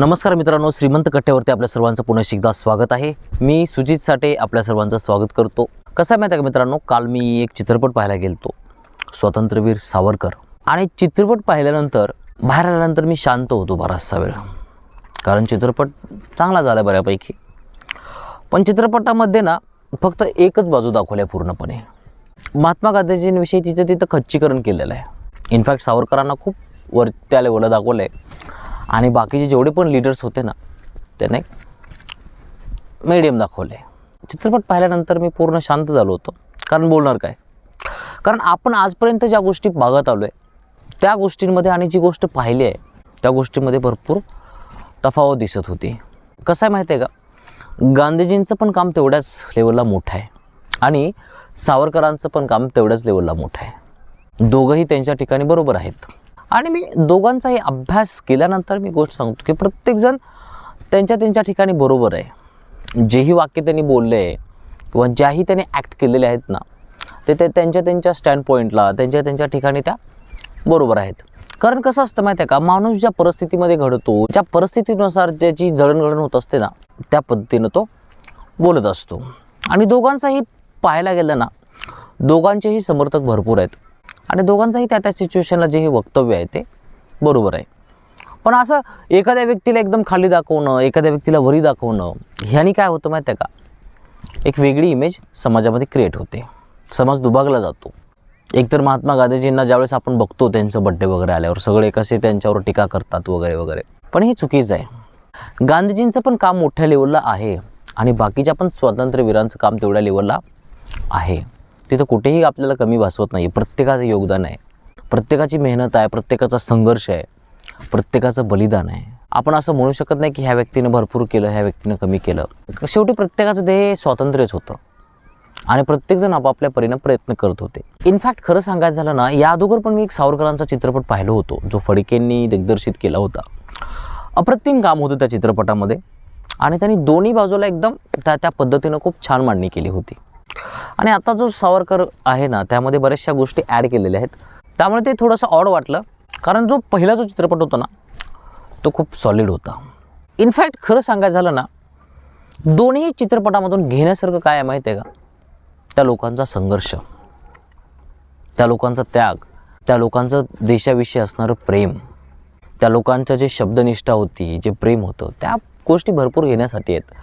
नमस्कार मित्रांनो श्रीमंत कट्ट्यावरती आपल्या सर्वांचं पुन्हा एकदा स्वागत आहे. मी सुजित साठे आपल्या सर्वांचं स्वागत करतो. कसं आहे माहिती आहे का मित्रांनो काल मी एक चित्रपट पाहायला गेलतो स्वातंत्र्यवीर सावरकर. आणि चित्रपट पाहिल्यानंतर बाहेर आल्यानंतर मी शांत होतो बराचसा वेळ. कारण चित्रपट चांगला झाला बऱ्यापैकी. पण चित्रपटामध्ये ना फक्त एकच बाजू दाखवली आहे पूर्णपणे. महात्मा गांधीजींविषयी तिचं तिथं खच्चीकरण केलेलं आहे. इनफॅक्ट सावरकरांना खूप वर त्या लेवलला दाखवलं आहे आणि बाकीचे जेवढे पण लीडर्स होते ना त्याने मीडियम दाखवले. चित्रपट पाहिल्यानंतर मी पूर्ण शांत झालो होतो. कारण बोलणार काय? कारण आपण आजपर्यंत ज्या गोष्टी बघत आलो आहे त्या गोष्टींमध्ये आणि जी गोष्ट पाहिली आहे त्या गोष्टीमध्ये भरपूर तफावत दिसत होती. कसं आहे माहिती आहे का? गांधीजींचं पण काम तेवढ्याच लेवलला मोठं आहे. आणि सावरकरांचं पण काम तेवढ्याच लेवलला मोठं आहे. दोघंही त्यांच्या ठिकाणी बरोबर आहेत. आणि मी दोघांचाही अभ्यास केल्यानंतर मी गोष्ट सांगतो की प्रत्येकजण त्यांच्या त्यांच्या ठिकाणी बरोबर आहे. जेही वाक्य त्यांनी बोलले आहे किंवा ज्याही त्यांनी ॲक्ट केलेले आहेत ना ते ते त्यांच्या त्यांच्या स्टँड पॉईंटला त्यांच्या त्यांच्या ठिकाणी त्या बरोबर आहेत. कारण कसं असतं माहिती आहे का माणूस ज्या परिस्थितीमध्ये घडतो ज्या परिस्थितीनुसार ज्याची जळणघळण होत असते ना त्या पद्धतीनं तो बोलत असतो. आणि दोघांचाही पाहायला गेलं ना दोघांचेही समर्थक भरपूर आहेत. आणि दोघांचंही त्या त्या सिच्युएशनला जे हे वक्तव्य आहे ते बरोबर आहे. पण असं एखाद्या व्यक्तीला एकदम खाली दाखवणं एखाद्या व्यक्तीला वरी दाखवणं ह्यानी काय होतं माहिती आहे का? एक वेगळी इमेज समाजामध्ये क्रिएट होते. समाज दुभागला जातो. एकतर महात्मा गांधीजींना ज्यावेळेस आपण बघतो त्यांचं बड्डे वगैरे आल्यावर सगळे कसे त्यांच्यावर टीका करतात वगैरे वगैरे. पण हे चुकीचं आहे. गांधीजींचं पण काम मोठ्या लेवलला आहे आणि बाकीच्या पण स्वातंत्र्यवीरांचं काम तेवढ्या लेवलला आहे. तिथं कुठेही आपल्याला कमी भासवत नाही प्रत्येकाचं योगदान आहे. प्रत्येकाची मेहनत आहे. प्रत्येकाचा संघर्ष आहे. प्रत्येकाचं बलिदान आहे. आपण असं म्हणू शकत नाही की ह्या व्यक्तीनं भरपूर केलं ह्या व्यक्तीनं कमी केलं. शेवटी प्रत्येकाचं ध्येय स्वातंत्र्यच होतं. आणि प्रत्येकजण आपापल्या परीनं प्रयत्न करत होते. इनफॅक्ट खरं सांगायचं झालं ना या अगोदर पण मी एक सावरकरांचा चित्रपट पाहिलो होतो जो फडकेंनी दिग्दर्शित केला होता. अप्रतिम काम होतं त्या चित्रपटामध्ये. आणि त्यांनी दोन्ही बाजूला एकदम त्या त्या पद्धतीनं खूप छान मांडणी केली होती. आणि आता जो सावरकर आहे ना त्यामध्ये बऱ्याचशा गोष्टी ॲड केलेल्या आहेत. त्यामुळे ते थोडंसं ऑड वाटलं. कारण जो पहिला जो चित्रपट होता ना तो खूप सॉलिड होता. इनफॅक्ट खरं सांगायचं झालं ना दोन्ही चित्रपटामधून घेण्यासारखं काय आहे माहिती आहे का? त्या लोकांचा संघर्ष त्या लोकांचा त्याग त्या लोकांचं देशाविषयी असणारं प्रेम त्या लोकांचं जे शब्दनिष्ठा होती जे प्रेम होतं त्या गोष्टी भरपूर घेण्यासाठी आहेत.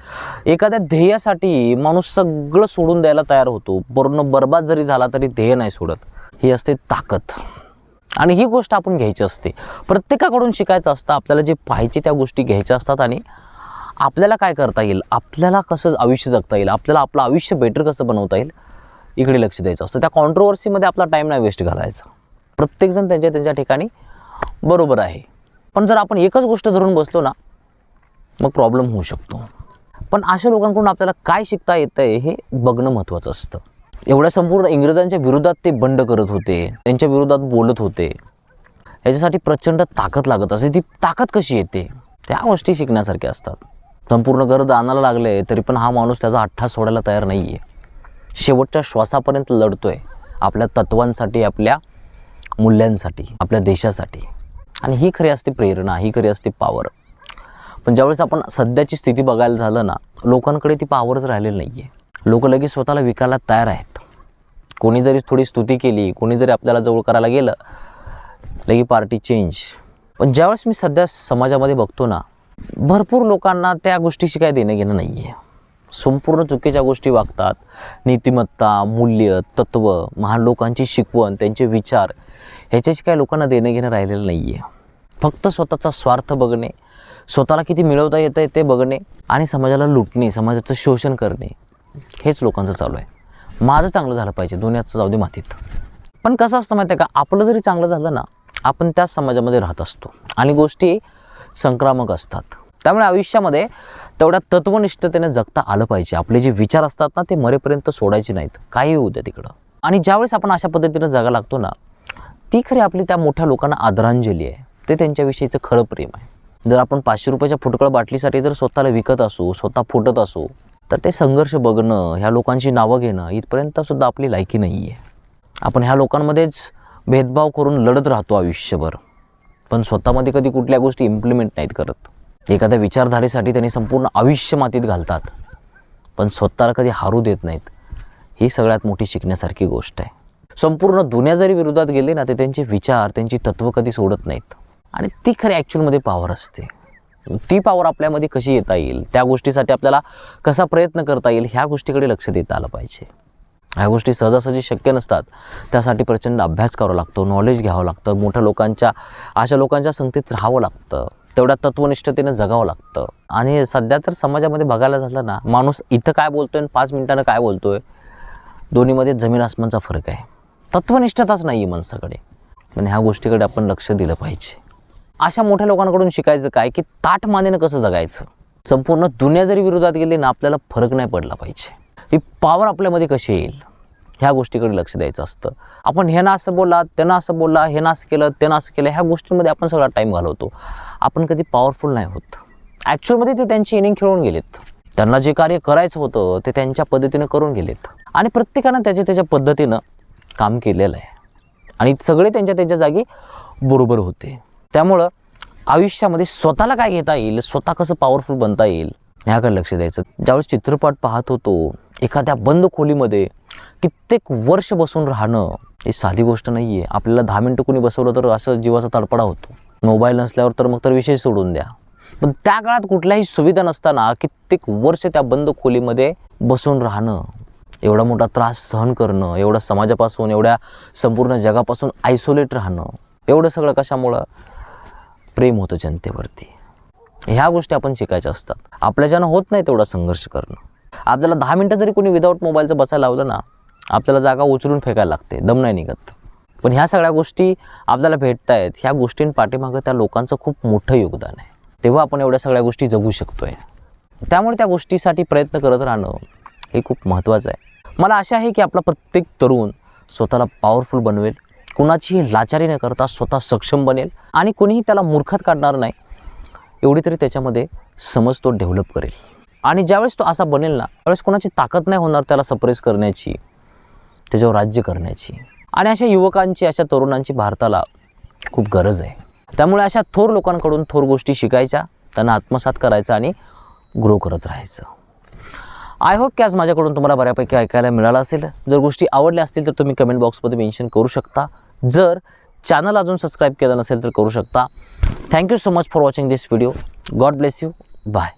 एखाद्या ध्येयासाठी माणूस सगळं सोडून द्यायला तयार होतो. पूर्ण बर्बाद जरी झाला तरी ध्येय नाही सोडत. ही असते ताकद. आणि ही गोष्ट आपण घ्यायची असते. प्रत्येकाकडून शिकायचं असतं आपल्याला जे पाहिजे त्या गोष्टी घ्यायच्या असतात आणि आपल्याला काय करता येईल? आपल्याला कसं आयुष्य जगता येईल? आपल्याला आपलं आयुष्य बेटर कसं बनवता येईल? इकडे लक्ष द्यायचं असतं. त्या कॉन्ट्रोवर्सीमध्ये आपला टाईम नाही वेस्ट घालायचा. प्रत्येकजण त्यांच्या त्यांच्या ठिकाणी बरोबर आहे. पण जर आपण एकच गोष्ट धरून बसलो ना मग प्रॉब्लेम होऊ शकतो. पण अशा लोकांकडून आपल्याला काय शिकता येतं आहे हे बघणं महत्त्वाचं असतं. एवढ्या संपूर्ण इंग्रजांच्या विरोधात ते बंड करत होते त्यांच्या विरोधात बोलत होते. याच्यासाठी प्रचंड ताकद लागत असते ती ताकद कशी येते? त्या गोष्टी शिकण्यासारख्या असतात. संपूर्ण गरज आणायला लागले तरी पण हा माणूस त्याचा अठ्ठा सोडायला तयार नाही आहे शेवटच्या श्वासापर्यंत लढतोय आपल्या तत्वांसाठी आपल्या मूल्यांसाठी आपल्या देशासाठी. आणि ही खरी असते प्रेरणा ही खरी असते पॉवर पण ज्यावेळेस आपण सध्याची स्थिती बघायला झालं ना लोकांकडे ती पावरच राहिलेली नाही आहे लोक लगेच स्वतःला विकायला तयार आहेत. कोणी जरी थोडी स्तुती केली कोणी जरी आपल्याला जवळ करायला गेलं लगी पार्टी चेंज पण ज्यावेळेस मी सध्या समाजामध्ये बघतो ना भरपूर लोकांना त्या गोष्टीशी काय देणं घेणं नाही आहे संपूर्ण चुकीच्या गोष्टी वागतात. नीतिमत्ता मूल्य तत्त्व महान लोकांची शिकवण त्यांचे विचार ह्याच्याशी काय लोकांना देणं घेणं राहिलेलं नाही आहे फक्त स्वतःचा स्वार्थ बघणे स्वतःला किती मिळवता येतं आहे ते बघणे आणि समाजाला लुटणे समाजाचं शोषण करणे हेच लोकांचं चालू आहे. माझं चांगलं झालं पाहिजे दुनियाचं जाऊ दे मातीत. पण कसं असतं माहिती आहे का? आपलं जरी चांगलं झालं ना आपण त्याच समाजामध्ये राहत असतो. आणि गोष्टी संक्रामक असतात. त्यामुळे आयुष्यामध्ये तेवढ्या तत्वनिष्ठतेने जगता आलं पाहिजे. आपले जे विचार असतात ना ते मरेपर्यंत सोडायचे नाहीत. काही होऊ द्या तिकडं. आणि ज्यावेळेस आपण अशा पद्धतीनं जगा लागतो ना ती खरी आपली त्या मोठ्या लोकांना आदरांजली आहे. ते त्यांच्याविषयीचं खरं प्रेम आहे. जर आपण पाचशे रुपयाच्या फुटकळ बाटलीसाठी जर स्वतःला विकत असू स्वतः फुटत असू तर ते संघर्ष बघणं ह्या लोकांची नावं घेणं इथपर्यंतसुद्धा आपली लायकी नाही आहे आपण ह्या लोकांमध्येच भेदभाव करून लढत राहतो आयुष्यभर पण स्वतःमध्ये कधी कुठल्या गोष्टी इम्प्लिमेंट नाहीत करत. एखाद्या विचारधारेसाठी त्यांनी संपूर्ण आयुष्य मातीत घालतात पण स्वतःला कधी हारू देत नाहीत. ही सगळ्यात मोठी शिकण्यासारखी गोष्ट आहे. संपूर्ण दुनिया जरी विरोधात गेले ना ते त्यांचे विचार त्यांची तत्त्व कधी सोडत नाहीत. आणि ती खरी ॲक्च्युअलमध्ये पॉवर असते. ती पॉवर आपल्यामध्ये कशी येता येईल त्या गोष्टीसाठी आपल्याला कसा प्रयत्न करता येईल ह्या गोष्टीकडे लक्ष देता आलं पाहिजे. ह्या गोष्टी सहजासहजी शक्य नसतात त्यासाठी प्रचंड अभ्यास करावा लागतो नॉलेज घ्यावं लागतं मोठ्या लोकांच्या अशा लोकांच्या संगतीत राहावं लागतं तेवढ्या तत्वनिष्ठतेनं जगावं लागतं. आणि सध्या तर समाजामध्ये बघायला झालं ना माणूस इथं काय बोलतोय आणि पाच मिनिटानं काय बोलतोय दोन्हीमध्ये जमीन आसमानचा फरक आहे. तत्वनिष्ठताच नाही आहे माणसाकडे. पण ह्या गोष्टीकडे आपण लक्ष दिलं पाहिजे. अशा मोठ्या लोकांकडून शिकायचं काय? की ताट मानेनं कसं जगायचं? संपूर्ण दुनिया जरी विरोधात गेली ना आपल्याला फरक नाही पडला पाहिजे. ही पॉवर आपल्यामध्ये कशी येईल? ह्या गोष्टीकडे लक्ष द्यायचं असतं. आपण हे ना असं बोलला त्यांना असं बोलला ना असं केलं त्यांना असं केलं ह्या गोष्टींमध्ये आपण सगळा टाईम घालवतो. आपण कधी पॉवरफुल नाही होत. ॲक्च्युअलमध्ये ते त्यांची इनिंग खेळून गेलेत. त्यांना जे कार्य करायचं होतं ते त्यांच्या पद्धतीनं करून गेलेत. आणि प्रत्येकानं त्याच्या त्याच्या पद्धतीनं काम केलेलं आहे. आणि सगळे त्यांच्या त्यांच्या जागी बरोबर होते. त्यामुळं आयुष्यामध्ये स्वतःला काय घेता येईल? स्वतः कसं पॉवरफुल बनता येईल? ह्याकडे लक्ष द्यायचं. ज्यावेळेस चित्रपट पाहत होतो एखाद्या बंद खोलीमध्ये कित्येक वर्ष बसून राहणं ही साधी गोष्ट नाही आहे आपल्याला दहा मिनटं कोणी बसवलं तर असं जीवाचा तडपडा होतो. मोबाईल नसल्यावर तर मग तर विषय सोडून द्या. पण त्या काळात कुठल्याही सुविधा नसताना कित्येक वर्ष त्या बंद खोलीमध्ये बसून राहणं एवढा मोठा त्रास सहन करणं एवढं समाजापासून एवढ्या संपूर्ण जगापासून आयसोलेट राहणं एवढं सगळं कशामुळं? प्रेम होतं जनतेवरती. ह्या गोष्टी आपण शिकायच्या असतात. आपल्याच्यानं होत नाही तेवढा संघर्ष करणं. आपल्याला दहा मिनटं जरी कोणी विदाऊट मोबाईलचं बसायला लावलं ना आपल्याला जागा उचलून फेकायला लागते. दम नाही निघत. पण ह्या सगळ्या गोष्टी आपल्याला भेटत आहेत ह्या गोष्टींपाठीमागं त्या लोकांचं खूप मोठं योगदान आहे. तेव्हा आपण एवढ्या सगळ्या गोष्टी जगू शकतो आहे त्यामुळे त्या गोष्टीसाठी प्रयत्न करत राहणं हे खूप महत्त्वाचं आहे. मला आशा आहे की आपला प्रत्येक तरुण स्वतःला पॉवरफुल बनवेल. कुणाचीही लाचारी न करता स्वतः सक्षम बनेल आणि कोणीही त्याला मूर्खात काढणार नाही एवढी तरी त्याच्यामध्ये समज तो डेव्हलप करेल. आणि ज्यावेळेस तो असा बनेल ना त्यावेळेस कोणाची ताकद नाही होणार त्याला सप्रेस करण्याची त्याच्यावर राज्य करण्याची. आणि अशा युवकांची अशा तरुणांची भारताला खूप गरज आहे. त्यामुळे अशा थोर लोकांकडून थोर गोष्टी शिकायच्या त्यांना आत्मसात करायचं आणि ग्रो करत राहायचं. आय होप की आज माझ्याकडून तुम्हाला बऱ्यापैकी ऐकायला मिळालं असेल. जर गोष्टी आवडल्या असतील तर तुम्ही कमेंट बॉक्समध्ये मेन्शन करू शकता. जर चॅनल अजून सबस्क्राईब केलं नसेल तर करू शकता. Thank you so much for watching this video God bless you bye